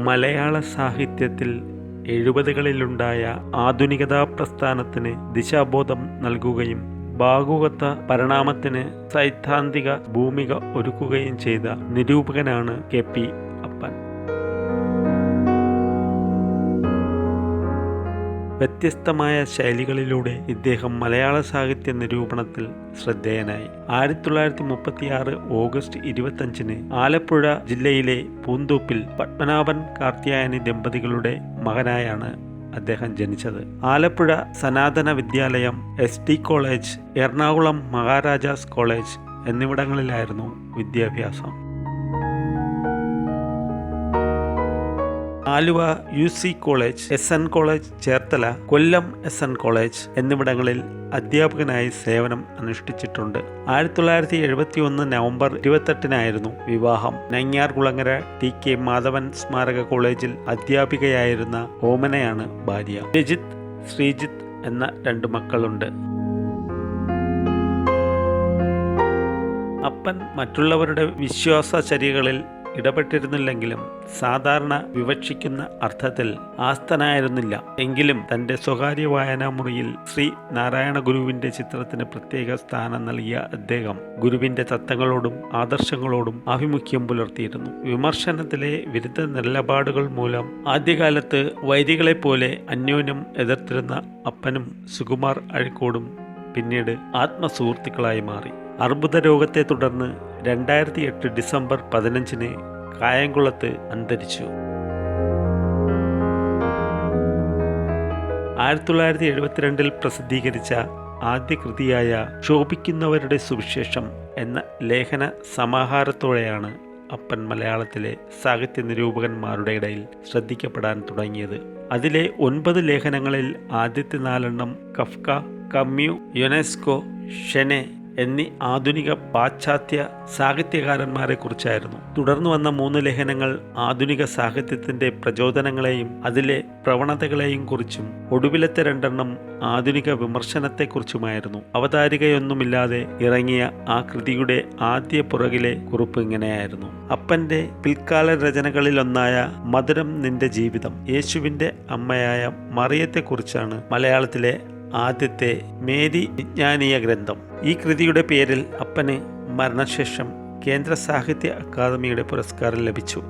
മലയാള സാഹിത്യത്തിൽ എഴുപതുകളിലുണ്ടായ ആധുനികതാ പ്രസ്ഥാനത്തിന് ദിശാബോധം നൽകുകയും ഭാഗവത പരിണാമത്തിന് സൈദ്ധാന്തിക ഭൂമിക ഒരുക്കുകയും ചെയ്ത നിരൂപകനാണ് കെ പി വ്യത്യസ്തമായ ശൈലികളിലൂടെ ഇദ്ദേഹം മലയാള സാഹിത്യ നിരൂപണത്തിൽ ശ്രദ്ധേയനായി. ആയിരത്തി തൊള്ളായിരത്തി മുപ്പത്തിയാറ് ഓഗസ്റ്റ് ഇരുപത്തഞ്ചിന് ആലപ്പുഴ ജില്ലയിലെ പൂന്തോപ്പിൽ പത്മനാഭൻ കാർത്തിയായനി ദമ്പതികളുടെ മകനായാണ് അദ്ദേഹം ജനിച്ചത്. Alappuzha Sanathana Vidyalayam S T college Ernakulam Maharajas college എന്നിവിടങ്ങളിലായിരുന്നു വിദ്യാഭ്യാസം. Aluva U C college S N college Cherthala Kollam S N college എന്നിവിടങ്ങളിൽ അധ്യാപകനായി സേവനം അനുഷ്ഠിച്ചിട്ടുണ്ട്. ആയിരത്തി തൊള്ളായിരത്തി എഴുപത്തി ഒന്ന് നവംബർ ഇരുപത്തെട്ടിനായിരുന്നു വിവാഹം. നങ്ങ്യാർകുളങ്ങര ടി കെ മാധവൻ സ്മാരക കോളേജിൽ അധ്യാപികയായിരുന്ന ഓമനയാണ് ഭാര്യ. രജിത് ശ്രീജിത്ത് എന്ന രണ്ട് മക്കളുണ്ട്. അപ്പൻ മറ്റുള്ളവരുടെ വിശ്വാസ വിശ്വാസചര്യകളിൽ ഇടപെട്ടിരുന്നില്ലെങ്കിലും സാധാരണ വിവക്ഷിക്കുന്ന അർത്ഥത്തിൽ ആസ്തനായിരുന്നില്ല എങ്കിലും തന്റെ സ്വകാര്യ വായനാമുറിയിൽ ശ്രീ നാരായണ ഗുരുവിന്റെ ചിത്രത്തിന് പ്രത്യേക സ്ഥാനം നൽകിയ അദ്ദേഹം ഗുരുവിന്റെ തത്വങ്ങളോടും ആദർശങ്ങളോടും ആഭിമുഖ്യം പുലർത്തിയിരുന്നു. വിമർശനത്തിലെ വിരുദ്ധ നിലപാടുകൾ മൂലം ആദ്യകാലത്ത് വൈരികളെപ്പോലെ അന്യോന്യം എതിർത്തിരുന്ന അപ്പനും സുകുമാർ അഴിക്കോടും പിന്നീട് ആത്മസുഹൃത്തുക്കളായി മാറി. അർബുദ രോഗത്തെ തുടർന്ന് രണ്ടായിരത്തി എട്ട് ഡിസംബർ പതിനഞ്ചിന് കായംകുളത്ത് അന്തരിച്ചു. ആയിരത്തി തൊള്ളായിരത്തി എഴുപത്തിരണ്ടിൽ പ്രസിദ്ധീകരിച്ച ആദ്യ കൃതിയായ ശോഭിക്കുന്നവരുടെ സുവിശേഷം എന്ന ലേഖന സമാഹാരത്തോടെയാണ് അപ്പൻ മലയാളത്തിലെ സാഹിത്യ നിരൂപകന്മാരുടെ ഇടയിൽ ശ്രദ്ധിക്കപ്പെടാൻ തുടങ്ങിയത്. അതിലെ ഒൻപത് ലേഖനങ്ങളിൽ ആദ്യത്തെ നാലെണ്ണം കഫ്ക കമ്യു യുനെസ്കോ ഷെനെ എന്നീ ആധുനിക പാശ്ചാത്യ സാഹിത്യകാരന്മാരെ കുറിച്ചായിരുന്നു തുടർന്നു വന്ന മൂന്ന് ലേഖനങ്ങൾ ആധുനിക സാഹിത്യത്തിന്റെ പ്രചോദനങ്ങളെയും അതിലെ പ്രവണതകളെയും കുറിച്ചും ഒടുവിലത്തെ രണ്ടെണ്ണം ആധുനിക വിമർശനത്തെക്കുറിച്ചുമായിരുന്നു. അവതാരികയൊന്നുമില്ലാതെ ഇറങ്ങിയ ആ കൃതിയുടെ ആദ്യ പുറകിലെ കുറിപ്പ് ഇങ്ങനെയായിരുന്നു. അപ്പന്റെ പിൽക്കാല രചനകളിലൊന്നായ മധുരം നിന്റെ ജീവിതം യേശുവിന്റെ അമ്മയായ മറിയത്തെക്കുറിച്ചാണ് മലയാളത്തിലെ ആദ്യത്തെ മേരി വിജ്ഞാനീയ ഗ്രന്ഥം. ഈ കൃതിയുടെ പേരിൽ അപ്പന് മരണശേഷം കേന്ദ്ര സാഹിത്യ അക്കാദമിയുടെ പുരസ്കാരം ലഭിച്ചു.